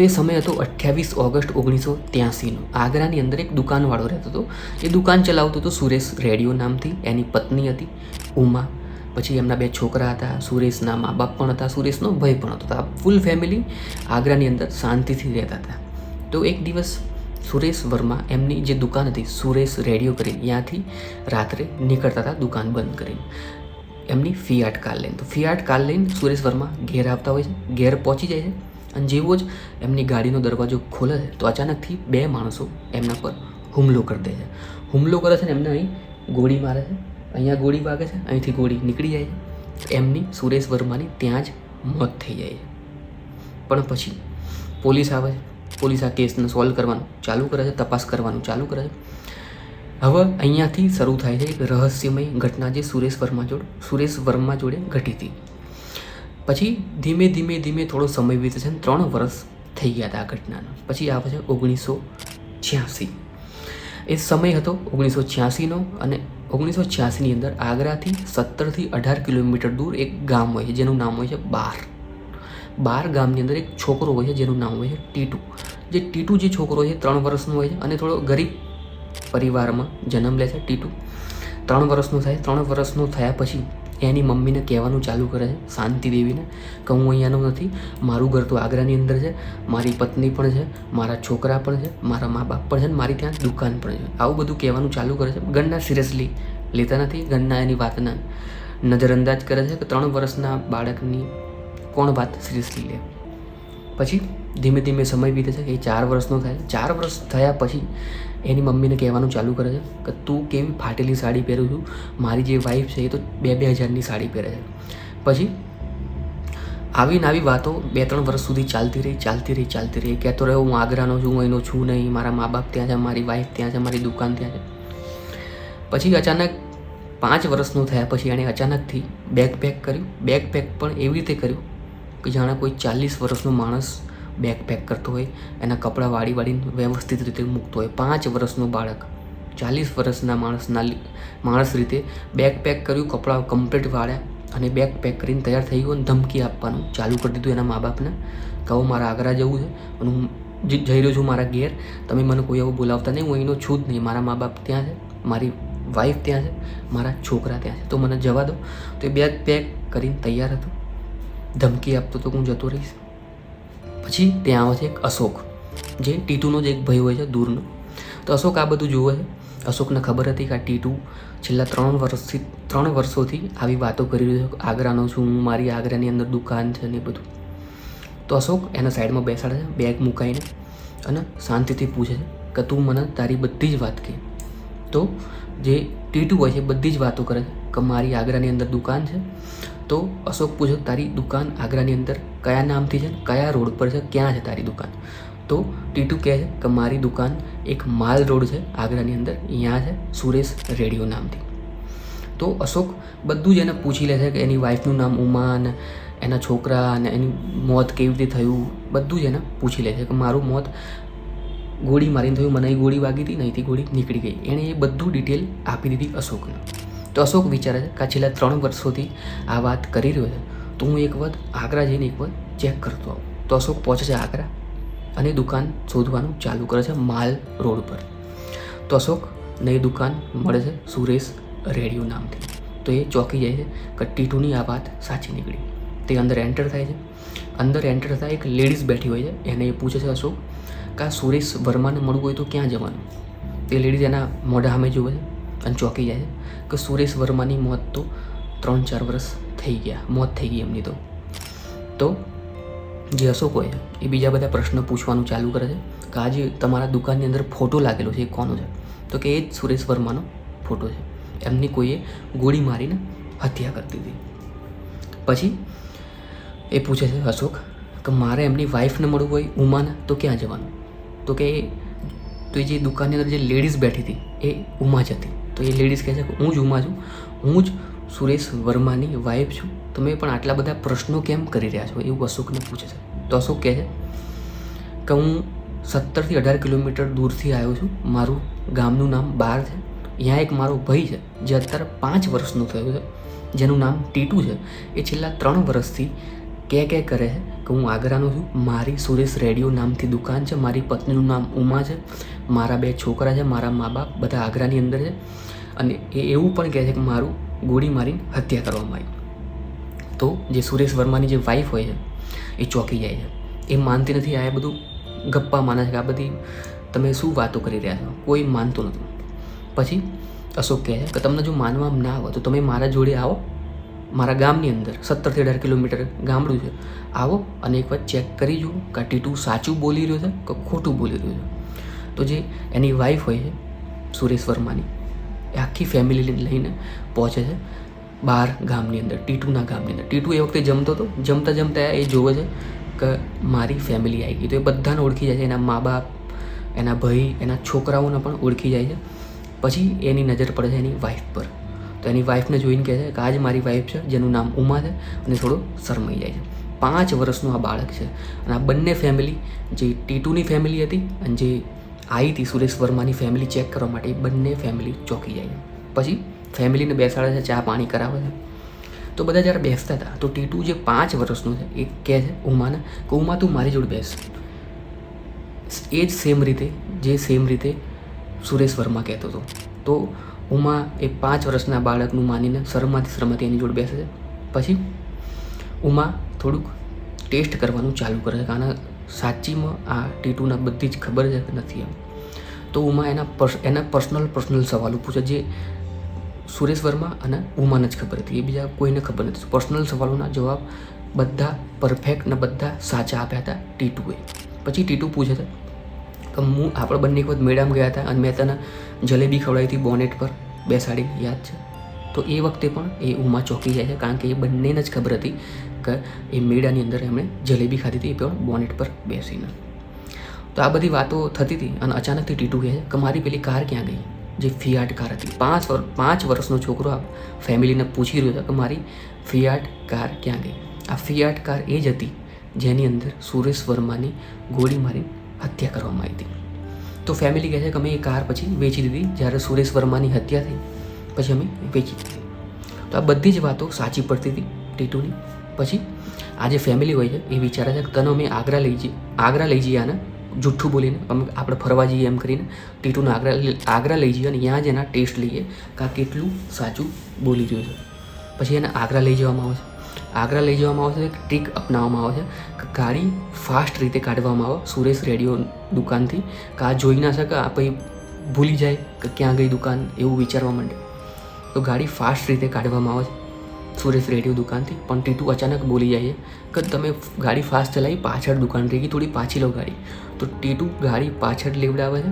એ સમય હતો અઠ્યાવીસ ઓગસ્ટ ઓગણીસો ત્યાસીનો આગ્રાની અંદર એક દુકાનવાળો રહેતો હતો. એ દુકાન ચલાવતો હતો સુરેશ રેડિયો નામથી. એની પત્ની હતી, ઉમા. પછી એમના બે છોકરા હતા, સુરેશના મા બાપ પણ હતા, સુરેશનો ભાઈ પણ હતો. તો આ ફૂલ ફેમિલી આગ્રાની અંદર શાંતિથી રહેતા હતા. તો એક દિવસ સુરેશ વર્મા એમની જે દુકાન હતી, સુરેશ રેડિયો કરીને, ત્યાંથી રાત્રે નીકળતા હતા દુકાન બંધ કરીને. એમની ફિયાટ કાર લઈને. તો ફિયાટ કાર લઈને સુરેશ વર્મા ઘેર આવતા હોય છે. ઘેર પહોંચી જાય છે. અને જેવો જ એમની ગાડીનો દરવાજો ખોલે છે, તો અચાનકથી બે માણસો એમના પર હુમલો કરી દે છે. હુમલો કરે છે ને એમને અહીં ગોળી મારે છે. અહીંયા ગોળી વાગે છે, અહીંથી ગોળી નીકળી જાય છે. એમની સુરેશ વર્માની ત્યાં જ મોત થઈ જાય છે. પણ પછી પોલીસ આવે છે. પોલીસ આ કેસને સોલ્વ કરવાનું ચાલુ કરે છે, તપાસ કરવાનું ચાલુ કરે છે. હવે અહીંયાથી શરૂ થાય છે એક રહસ્યમય ઘટના જે સુરેશ વર્મા જોડે સુરેશ વર્મા જોડે ઘટી હતી. પછી ધીમે ધીમે ધીમે થોડો સમય વીતે છે ત્રણ વર્ષ થઈ ગયા હતા આ ઘટનાનો. પછી આવે છે ઓગણીસો છ્યાસી. એ સમય હતો ઓગણીસો છ્યાસીનો અને ઓગણીસો છ્યાસીની અંદર આગ્રાથી સત્તરથી અઢાર કિલોમીટર દૂર એક ગામ હોય છે, જેનું નામ હોય છે બાર. બાર ગામની અંદર એક છોકરો હોય છે, જેનું નામ હોય છે ટીટુ. જે ટીટુ જે છોકરો છે, ત્રણ વર્ષનો હોય છે અને થોડો ગરીબ પરિવારમાં જન્મ લે છે ટીટુ. ત્રણ વર્ષનો થાય, ત્રણ વર્ષનો થયા પછી એની મમ્મીને કહેવાનું ચાલુ કરે છે, શાંતિ દેવીને, કે હું અહીંયાનો નથી, મારું ઘર તો આગ્રાની અંદર છે, મારી પત્ની પણ છે, મારા છોકરા પણ છે, મારા મા બાપ પણ છે ને મારી ત્યાં દુકાન પણ છે. આવું બધું કહેવાનું ચાલુ કરે છે, ગણના સિરિયસલી લેતા નથી, ગણના એની વાતના. નજરઅંદાજ કરે છે કે ત્રણ વર્ષના બાળકની કોણ વાત સિરિયસલી લે? પછી ધીમે ધીમે સમય વીતે છે એ ચાર વર્ષનો થાય. ચાર વર્ષ થયા પછી એની મમ્મીને કહેવાનું ચાલુ કરે છે કે તું કેવી ફાટેલી સાડી પહેરું છું? મારી જે વાઈફ છે એ તો બે બે હજારની સાડી પહેરે છે. પછી આવી આવી વાતો બે ત્રણ વર્ષ સુધી ચાલતી રહી ચાલતી રહી ચાલતી રહી. કહેતો રહ્યો, હું આગ્રાનો છું, હું એનો છું નહીં. મારા મા બાપ ત્યાં છે, મારી વાઈફ ત્યાં છે, મારી દુકાન ત્યાં છે. પછી અચાનક પાંચ વર્ષનું થયા પછી એણે અચાનકથી બેગ પેક કર્યું. બેગ પેક પણ એવી રીતે કર્યું કે જાણે કોઈ ચાલીસ વર્ષનો માણસ બેગ પેક કરતો હોય, એના કપડાં વાળી વાળીને વ્યવસ્થિત રીતે મૂકતો હોય. પાંચ વર્ષનું બાળક, ચાલીસ વર્ષના માણસના માણસ રીતે બેગ પેક કર્યું, કપડાં કમ્પ્લીટ વાળ્યા અને બેગ પેક કરીને તૈયાર થઈ ગયો અને ધમકી આપવાનું ચાલુ કરી દીધું એના મા બાપને કે હવે મારે આગ્રા જવું છે અને હું જઈ રહ્યો છું મારા ઘેર. તમે મને કોઈ એવું બોલાવતા નહીં, હું અહીંનો છું જ નહીં. મારા મા બાપ ત્યાં છે, મારી વાઈફ ત્યાં છે, મારા છોકરા ત્યાં છે. તો મને જવા દો. તો એ બેગ પેક કરીને તૈયાર હતો. ધમકી આપતો તો હું જતો રહીશ. પછી ત્યાં આવે છે એક અશોક, જે ટીટુનો જ એક ભાઈ હોય છે દૂરનો. તો અશોક આ બધું જુએ અશોકને ખબર હતી કે આ ટીટુ છેલ્લા ત્રણ વર્ષથી, ત્રણ વર્ષોથી આવી વાતો કરી રહ્યો છે. આગ્રાનો છું હું, મારી આગ્રાની અંદર દુકાન છે ને બધું. તો અશોક એના સાઈડમાં બેસાડે છે, બેગ મુકાઈને અને શાંતિથી પૂછે છે કે તું મને તારી બધી જ વાત કહે. તો જે ટીટુ હોય છે બધી જ વાતો કરે છે કે મારી આગ્રાની અંદર દુકાન છે તો અશોક પૂછે તારી દુકાન આગ્રાની અંદર કયા નામથી છે? કયા રોડ પર છે? ક્યાં છે તારી દુકાન? તો ટીટુ કહે છે કે મારી દુકાન એક માલ રોડ છે, આગ્રાની અંદર. અહીંયા છે સુરેશ રેડિયો નામથી. તો અશોક બધું જ એને પૂછી લે છે કે એની વાઈફનું નામ ઉમા અને એના છોકરા અને એની મોત કેવી રીતે થયું? બધું જ એને પૂછી લે છે કે મારું મોત ગોળી મારીને થયું, મને એ ગોળી વાગી હતી ને અહીંથી ગોળી નીકળી ગઈ. એણે એ બધું ડિટેલ આપી દીધી અશોકને. તો અશોક વિચારે છે કે છેલ્લા ત્રણ વર્ષોથી આ વાત કરી રહ્યો છે. તો હું એક વખત આગ્રા જઈને એક વખત ચેક કરતો આવું. તો અશોક પહોંચે છે આગ્રા અને દુકાન શોધવાનું ચાલુ કરે છે માલ રોડ પર. તો અશોક ને એ દુકાન મળે છે સુરેશ રેડિયો નામથી. તો એ ચોંકી જાય છે કે ટીટુની આ વાત સાચી નીકળી. તે અંદર એન્ટર થાય છે. અંદર એન્ટર થાય એક લેડીઝ બેઠી હોય છે. એને એ પૂછે છે અશોક, કે આ સુરેશ વર્માને મળવું હોય તો ક્યાં જવાનું? તે લેડીઝ એના મોઢા સામે જુએ છે. અને ચોંકી જાય છે કે સુરેશ વર્માની મોત તો ત્રણ ચાર વર્ષ થઈ ગયા, મોત થઈ ગઈ એમની તો. તો જે અશોક હોય એ બીજા બધા પ્રશ્નો પૂછવાનું ચાલુ કરે છે કે આજે તમારા દુકાનની અંદર ફોટો લાગેલો છે, એ કોનો છે? તો કે એ જ સુરેશ વર્માનો ફોટો છે. એમની કોઈએ ગોળી મારીને હત્યા કરી દીધી. પછી એ પૂછે છે અશોક કે મારે એમની વાઈફને મળવું હોય ઉમાને તો ક્યાં જવાનું? તો કે તો એ જે દુકાનની અંદર જે લેડીઝ બેઠી હતી એ ઉમા જ હતી. તો એ લેડીઝ કહે છે કે હું જ ઉમા છું, હું જ સુરેશ વર્માની વાઈફ છું. તમે પણ આટલા બધા પ્રશ્નો કેમ કરી રહ્યા છો? એવું અશોકને પૂછે છે. તો અશોક કહે છે કે હું સત્તરથી અઢાર કિલોમીટર દૂરથી આવ્યો છું. મારું ગામનું નામ બાર છે. અહીંયા એક મારો ભાઈ છે, જે અત્યારે પાંચ વર્ષનો થયો છે. જેનું નામ ટીટુ છે. એ છેલ્લા ત્રણ વર્ષથી કે કે કરે છે કે હું આગ્રાનો છું. મારી સુરેશ રેડિયો નામથી દુકાન છે. મારી પત્નીનું નામ ઉમા છે. મારા બે છોકરા છે. મારા મા બાપ બધા આગ્રાની અંદર છે. અને એ એવું પણ કહે છે કે મારું ગોળી મારીને હત્યા કરવામાં આવી. તો જે સુરેશ વર્માની જે વાઈફ હોય છે, એ ચોંકી જાય છે. એ માનતી નથી, આ બધું ગપ્પા માને છે કે આ બધી તમે શું વાતો કરી રહ્યા છો? કોઈ માનતું નથી. પછી અશોક કહે છે કે તમને જો માનવામાં ના આવે, તો તમે મારા જોડે આવો. મારા ગામની અંદર સત્તરથી અઢાર કિલોમીટર ગામડું છે. આવો અને એક વાર ચેક કરી જુઓ કે ટીટુ સાચું બોલી રહ્યો છે કે ખોટું બોલી રહ્યો છે. તો જે એની વાઈફ હોય છે, સુરેશ વર્માની એ આખી ફેમિલી લઈને પહોંચે છે. બહાર ગામની અંદર, ટીટુના ગામની અંદર. ટીટુ એ વખતે જમતો હતો. જમતા જમતા એ જોવે છે કે મારી ફેમિલી આવી ગઈ. તો એ બધાને ઓળખી જાય છે. એના મા બાપ એના ભાઈ, એના છોકરાઓને પણ ઓળખી જાય છે. પછી એની નજર પડે છે એની વાઈફ પર. તો એની વાઈફને જોઈને કહે છે કે આ જ મારી વાઈફ છે, જેનું નામ ઉમા છે અને થોડો શરમાઈ જાય છે. પાંચ વર્ષનું આ બાળક છે અને આ બંને ફેમિલી જે ટીટુની ફેમિલી હતી અને જે આવી હતી સુરેશ વર્માની ફેમિલી ચેક કરવા માટે બંને ફેમિલી ચોંકી જાય પછી ફેમિલીને બેસાડે છે, ચા પાણી કરાવે છે. તો બધા જ્યારે બેસતા હતા, તો ટીટુ જે પાંચ વર્ષનું છે, એ કહે છે, ઉમાને, કે ઉમા, તું મારી જોડે બેસ. એ જ સેમ રીતે, જે સેમ રીતે સુરેશ વર્મા કહેતો હતો. તો ઉમા એ પાંચ વર્ષના બાળકનું માનીને શરમાથી શરમાથી એની જોડે બેસે છે. પછી ઉમા થોડુંક ટેસ્ટ કરવાનું ચાલુ કરે છે કારણ સાચીમાં આ ટીટુના બધી જ ખબર જ નથી એમ. તો ઉમા એના એના પર્સનલ પર્સનલ સવાલો પૂછે જે સુરેશ વર્મા અને ઉમાને જ ખબર હતી. એ બીજા કોઈને ખબર નથી. પર્સનલ સવાલોના જવાબ બધા પરફેક્ટ ને બધા સાચા આપ્યા હતા ટીટુએ. પછી ટીટુ પૂછે છે કે હું, આપણે બંને એક વખત મેળામાં ગયા હતા અને મેં તને જલેબી ખવડાવી હતી બોનેટ પર. બેસાડીને યાદ છે? તો એ વખતે પણ એ ઉમા ચોંકી જાય છે કારણ કે એ બંનેને જ ખબર હતી કે એ મેળાની અંદર એમણે જલેબી ખાધી હતી, એ પણ બોનેટ પર બેસીને. તો આ બધી વાતો થતી હતી અને અચાનકથી ટીટુ કહે છે કે મારી પેલી કાર ક્યાં ગઈ જે ફિયાટ કાર હતી પાંચ વર પાંચ વર્ષનો છોકરો આ ફેમિલીને પૂછી રહ્યો હતો કે મારી ફિયાટ કાર ક્યાં ગઈ આ ફિયાટ કાર એ જ હતી જેની અંદર સુરેશ વર્માની ગોળી મારી હત્યા કરવામાં આવી હતી તો ફેમિલી કહે છે કે અમે એ કાર પછી વેચી દીધી જ્યારે સુરેશ વર્માની હત્યા થઈ પછી અમે વેચી દીધી તો આ બધી જ વાતો સાચી પડતી હતી ટીટુની પછી આ જે ફેમિલી હોય છે એ વિચારે છે કે તને અમે આગ્રા લઈ જઈએ આગ્રા લઈ જઈએ આને જુઠ્ઠું બોલીને આપણે ફરવા જઈએ એમ કરીને ટીટુને આગ્રા આગ્રા લઈ જઈએ અને ત્યાં જ એના ટેસ્ટ લઈએ કે આ કેટલું સાચું બોલી રહ્યું છે. પછી એને આગ્રા લઈ જવામાં આવે છે. આગ્રા લઈ જવામાં આવે છે, એક ટ્રીક અપનાવવામાં આવે છે કે ગાડી ફાસ્ટ રીતે કાઢવામાં આવે સુરેશ રેડિયો દુકાનથી કે આ જોઈ ના શકે, આ પછી ભૂલી જાય કે ક્યાં ગઈ દુકાન એવું વિચારવા માંડે. તો ગાડી ફાસ્ટ રીતે કાઢવામાં આવે છે. સુરેશ રેડિયો દુકાનથી? પણ ટીટુ અચાનક બોલી જાય કે તમે ગાડી ફાસ્ટ ચલાવી, પાછળ દુકાન રહી ગઈ, થોડી પાછી લો ગાડી. તો ટીટુ ગાડી પાછળ લેવડાવે છે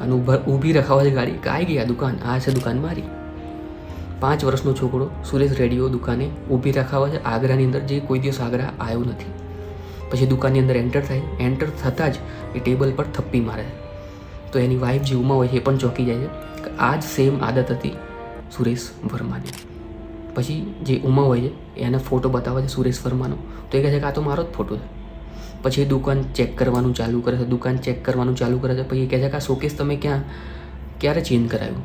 અને ઊભા ઊભી રખાવે છે ગાડી. કાંઈ આ દુકાન? આ છે દુકાન મારી. પાંચ વર્ષનો છોકરો સુરેશ રેડિયો દુકાને ઊભી રખાવે છે. આગ્રાની અંદર જે કોઈ દિવસ આગ્રા આવ્યો નથી. પછી દુકાનની અંદર એન્ટર થાય. એન્ટર થતાં જ એ ટેબલ પર થપ્પી મારે તો એની વાઈફ જે ઉમા હોય એ પણ ચોંકી જાય છે કે આ જ સેમ આદત હતી સુરેશ વર્માની. પછી જે ઉમા હોય છે, એને ફોટો બતાવે છે સુરેશ વર્માનો. તો એ કહે છે કે આ તો મારો જ ફોટો છે. પછી એ દુકાન ચેક કરવાનું ચાલુ કરે છે, દુકાન ચેક કરવાનું ચાલુ કરે છે, પછી એ કહે છે કે આ શોકેસ તમે ક્યાં, ક્યારે ચેન્જ કરાવ્યું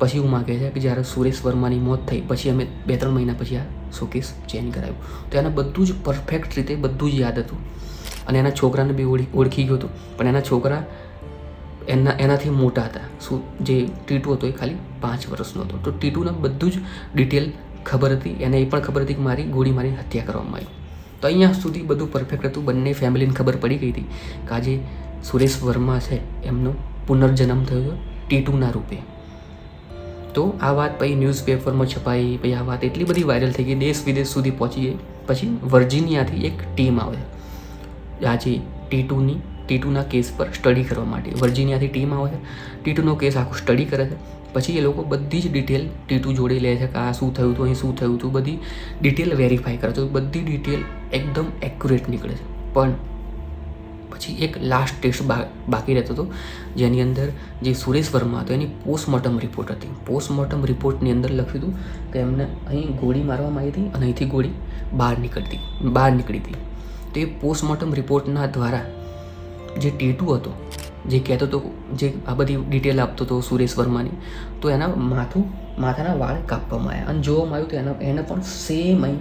પછી ઉમા કહે છે કે જ્યારે સુરેશ વર્માની મોત થઈ, પછી અમે બે ત્રણ મહિના પછી આ શોકેસ ચેન્જ કરાવ્યું તો એને બધું જ પરફેક્ટ રીતે બધું જ યાદ હતું. અને એના છોકરાને બી ઓળખી ગયું હતું. પણ એના છોકરા એના એનાથી મોટા હતા. શું જે ટીટુ હતો એ ખાલી પાંચ વર્ષનો હતો. તો ટીટુને બધું જ ડિટેલ ખબર હતી. એને એ પણ ખબર હતી કે મારી ગોળી મારી હત્યા કરવામાં આવી. તો અહીંયા સુધી બધું પરફેક્ટ હતું. બંને ફેમિલીને ખબર પડી ગઈ હતી કે આજે સુરેશ વર્મા છે. એમનો પુનર્જન્મ થયો હતો ટીટુના રૂપે. તો આ વાત પછી ન્યૂઝપેપરમાં છપાઈ, પછી આ વાત એટલી બધી વાયરલ થઈ ગઈ. દેશ વિદેશ સુધી પહોંચી ગઈ. પછી વર્જિનિયાથી એક ટીમ આવે. આજે ટીટુની ટીટુના કેસ પર સ્ટડી કરવા માટે. વર્જિનિયાથી ટીમ આવે છે. ટીટુનો કેસ આખો સ્ટડી કરે છે. પછી એ લોકો બધી જ ડિટેલ ટીટુ જોડે લે છે કે આ શું થયું હતું, અહીં શું થયું હતું, બધી ડિટેલ વેરીફાઈ કરે છે. બધી ડિટેલ એકદમ એક્યુરેટ નીકળે છે. પણ પછી એક લાસ્ટ ટેસ્ટ બાકી રહેતો હતો, જેની અંદર જે સુરેશ વર્મા હતો, એની પોસ્ટમોર્ટમ રિપોર્ટ હતી. પોસ્ટમોર્ટમ રિપોર્ટની અંદર લખ્યું હતું કે એમને અહીં ગોળી મારવામાં આવી હતી અને અહીંથી ગોળી બહાર નીકળતી, બહાર નીકળી હતી. તો એ પોસ્ટમોર્ટમ રિપોર્ટના દ્વારા જે ટેટુ હતો, જે કહેતો હતો, જે આ બધી ડિટેલ આપતો હતો સુરેશ વર્માની, તો એના માથું, માથાના વાળ કાપવામાં આવ્યા. અને જોવામાં આવ્યું તો એના, એને પણ સેમ અહીં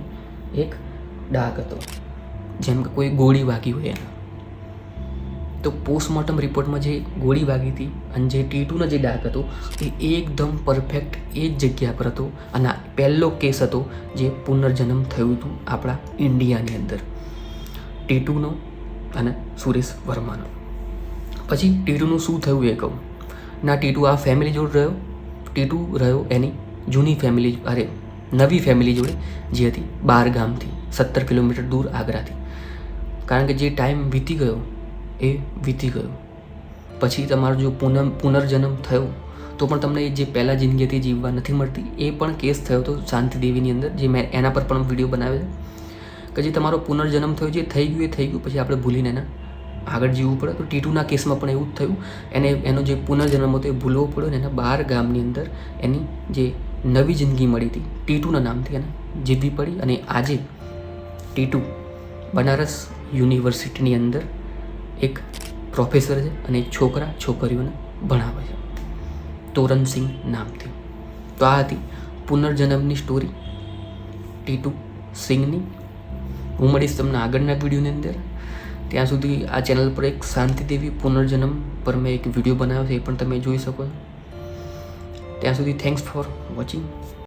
એક ડાઘ હતો. જેમ કે કોઈ ગોળી વાગી હોય એના. તો પોસ્ટમોર્ટમ રિપોર્ટમાં જે ગોળી વાગી હતી અને જે ટીટુનો જે ડાઘ હતો, એ એકદમ પરફેક્ટ એ જ જગ્યા પર હતો. અને પહેલો કેસ હતો જે પુનર્જન્મ થયું હતું આપણા ઇન્ડિયાની અંદર. ટીટુનો અને સુરેશ વર્માનો. પછી ટીટુનું શું થયું એ કહું. ના, ટીટુ આ ફેમિલી જોડે રહ્યો. ટીટુ રહ્યો એની જૂની ફેમિલી અરે, નવી ફેમિલી જોડે, જે હતી બાર ગામથી, સત્તર કિલોમીટર દૂર આગ્રાથી. કારણ કે જે ટાઈમ વીતી ગયો, એ વીતી ગયો. પછી તમારો જો પુનઃ પુનર્જન્મ થયો, તો પણ તમને જે પહેલાં જિંદગી હતી જીવવા નથી મળતી, એ પણ કેસ થયો હતો શાંતિ દેવીની અંદર, જે મેં એના પર પણ વીડિયો બનાવ્યો છે કે જે તમારો પુનર્જન્મ થયો જે થઈ ગયું એ થઈ ગયું, પછી આપણે ભૂલીને એના આગળ જીવવું પડે. તો ટીટુના કેસમાં પણ એવું જ થયું. એને, એનો જે પુનર્જન્મ હતો એ ભૂલવો પડ્યો ને એના બાર ગામની અંદર એની જે નવી જિંદગી મળી હતી, ટીટુના નામથી એને જીવવી પડી અને આજે ટીટુ બનારસ યુનિવર્સિટીની અંદર એક પ્રોફેસર છે અને છોકરા, છોકરીઓને ભણાવે છે. તોરણસિંહ નામથી. તો આ હતી પુનર્જન્મની સ્ટોરી ટીટુ સિંહની હું મળીશ તમને આગળના વિડીયોની અંદર. ત્યાં સુધી આ ચેનલ પર એક શાંતિ દેવી પુનર્જન્મ પર મેં એક વીડિયો બનાવ્યો છે, એ પણ તમે જોઈ શકો ત્યાં સુધી થેન્ક્સ ફોર વોચિંગ